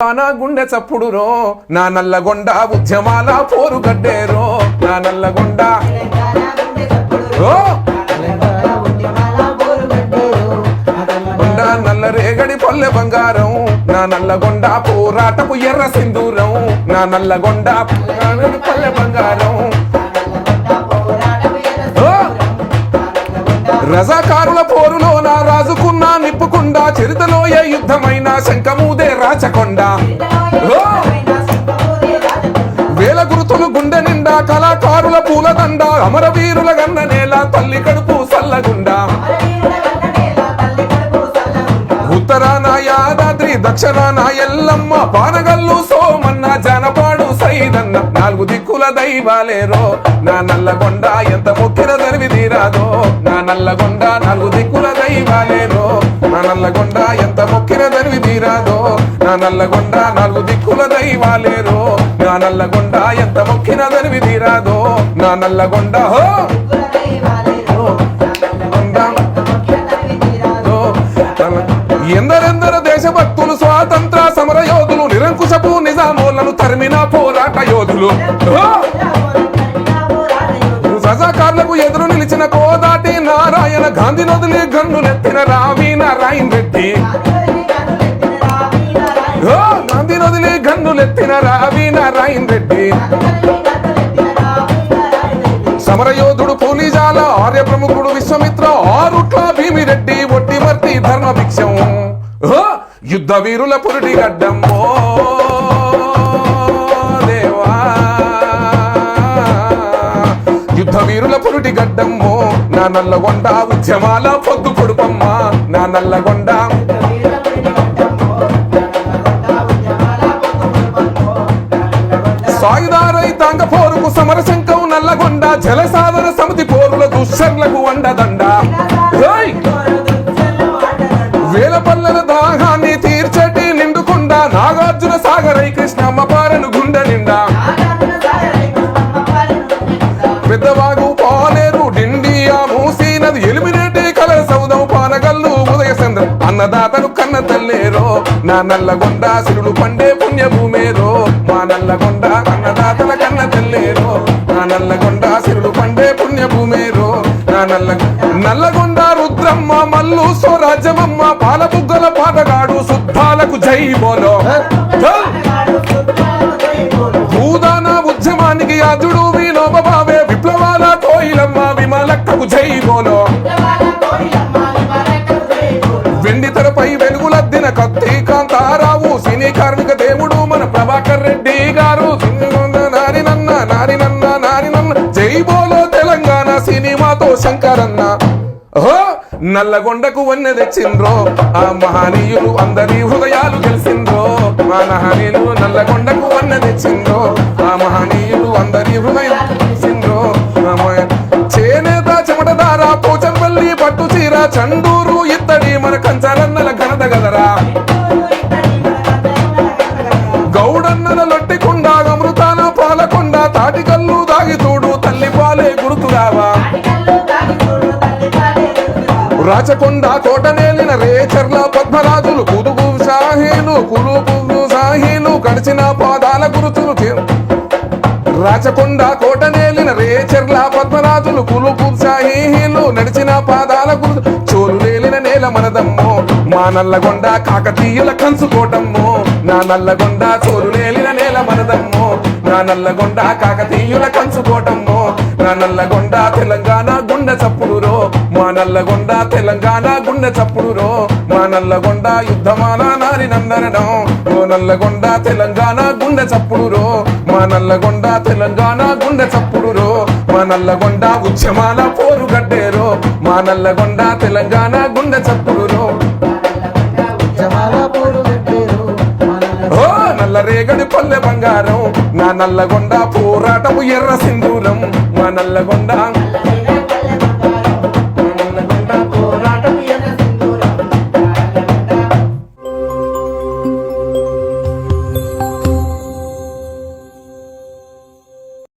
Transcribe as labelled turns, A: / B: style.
A: నా గుండె చప్పుడు రో నా నల్లగొండ ఉద్యమాల పోరు గడ్డేరో నా నల్లగొండ నల్ల రేగడి పొల్లె బంగారం నా నల్లగొండ పోరాటపు ఎర్ర సింధూరం నా నల్లగొండ పల్లె బంగారం. రజాకారుల పోరులో నా రాజుకున్నా నిప్పుకుండా చరితలో యుద్ధమైన శంఖమూదే రాచకొండ వేల గురుతులు గుండె నిండా కళాకారుల పూలదండ అమరవీరుల గన్న నేల తల్లి కడుపు సల్లగుండా. ఉత్తరాన యాదాద్రి దక్షిణాన ఎల్లమ్మ పానగల్లు సోమన్న జానపాడు సైదన్న. నాలుగు దిక్కుల దైవాలేరో నా నల్లగొండ ఎంత మొక్కిన దరివి తీరాదో. నా నల్లగొండ నాలుగు దిక్కుల దైవాలేరో నా నల్లగొండ ఎంత మొక్కిన దరివి తీరాదో. నా నల్లగొండ నాలుగు దిక్కుల దైవాలేరో. నా నల్లగొండ ఎంత మొక్కిన దరివి తీరాదో. నా నల్లగొండ హో! ఎందరెందరు దేశభక్తులు స్వాతంత్ర సమర యోధులు నిరంకుశపు నిజామోలను తరిమిన పోరాట యోధులు. సజాకారులకు ఎదురు నిలిచిన కోదాటి నారాయణ గాంధీ నదులి గన్నులెత్తిన రావి నారాయణ రెడ్డి. నదులి రావి నారాయణ రెడ్డి. సమరయోధుడు పోలీజాల ఆర్య ప్రముఖుడు విశ్వమిత్ర ఆరుట్ల భీమిరెడ్డి ఒట్టిమర్తి ధర్మ భిక్షం. యుద్ధ వీరుల పురుటి గడ్డమ్మో దేవా. యుద్ధ వీరుల పురుటి గడ్డమ్మో నా నల్లగొండ ఉద్యమాల పొద్దు పొడుపమ్మ నా నల్లగొండ సాయుధ రైతాంగ పోరుకు సమరశంకం నల్లగొండ జల సాధన సమితి పోరుల దుశ్చర్లకు వండదండ ఏయ్! వేల పల్లెల దాహాన్ని తీర్చటి నిండుకుండ నాగార్జున సాగరై కృష్ణమ్మ పారను గుండ నిండా పెద్దవాగు పాలేరు డిండియా మూసీ నది ఎలిమినేటి కల సౌదం పానగల్లు ఉదయ చంద్ర అన్నదాతను కన్న తల్లేరో నా నల్లగొండ సిరులు పండే పుణ్యభూమేరో మా నల్లగొండ నల్లగొండ సిరులు పండే పుణ్యభూమేరో నా నల్ల నల్లగొండ రుద్రమ్మ మల్లు స్వరాజ్యమమ్మ పాలబుగ్గల పాటగాడు శుద్ధాలకు జై బోలో! భూదాన ఉద్యమానికి అజుడు వినోబ విప్లవాల కోయిలమ్మ విమలక్కకు జై బోలో. వెండి తెరపై వెలుగులద్దిన కత్తి కాంతారావు సినీ కార్మిక దేవుడు మన ప్రభాకర్ రెడ్డి. సినిమాతో శంకరన్న. ఓహో నల్లగొండకు వన్నె తెచ్చిండ్రో. ఆ మహనీయులు అందరి హృదయాలు గెలిచిండ్రో మా మహనీయులు నల్లగొండకు వన్నె తెచ్చిండ్రో. ఆ మహనీయులు అందరి హృదయం గెలిచిండ్రో ఆ మ- చేనేత చెమటదార పోచంపల్లి పట్టు చీర చండూరు రాచకొండ కోటనేలిన రేచర్ల పద్మరాజులు కుదుగు షాహీలు కులుపు షాహీలు గడిచిన పాదాల గురుతులు తీ- రాచకొండ కోటనేలిన రేచర్ల పద్మరాజులు కులుపు షాహీలు నడిచిన పాదాల గురు చోలు నేలిన నేల మనదమ్మో మా నల్లగొండ కాకతీయుల కంచుకోటమ్మో నా నల్లగొండ చోలు నేలిన నేల మనదమ్మో నా నల్లగొండ కాకతీయుల కంచుకోటమ్మో నా నల్లగొండ తెలంగాణ గుండె చప్పుడు నల్లగొండ తెలంగాణ గుండె చప్పుడురో మా నల్లగొండ యుద్ధమాల నారి నందనడం ఓ నల్లగొండ తెలంగాణ గుండె చప్పుడురో మా నల్లగొండ తెలంగాణ గుండె చప్పుడురో మా నల్లగొండ ఉద్యమాల పోరు గడ్డేరో మా నల్లగొండ తెలంగాణ గుండె చప్పుడురో. ఓ నల్ల రేగడి పల్లె బంగారం నా నల్లగొండ పోరాటము ఎర్ర సింధూరం మా నల్లగొండ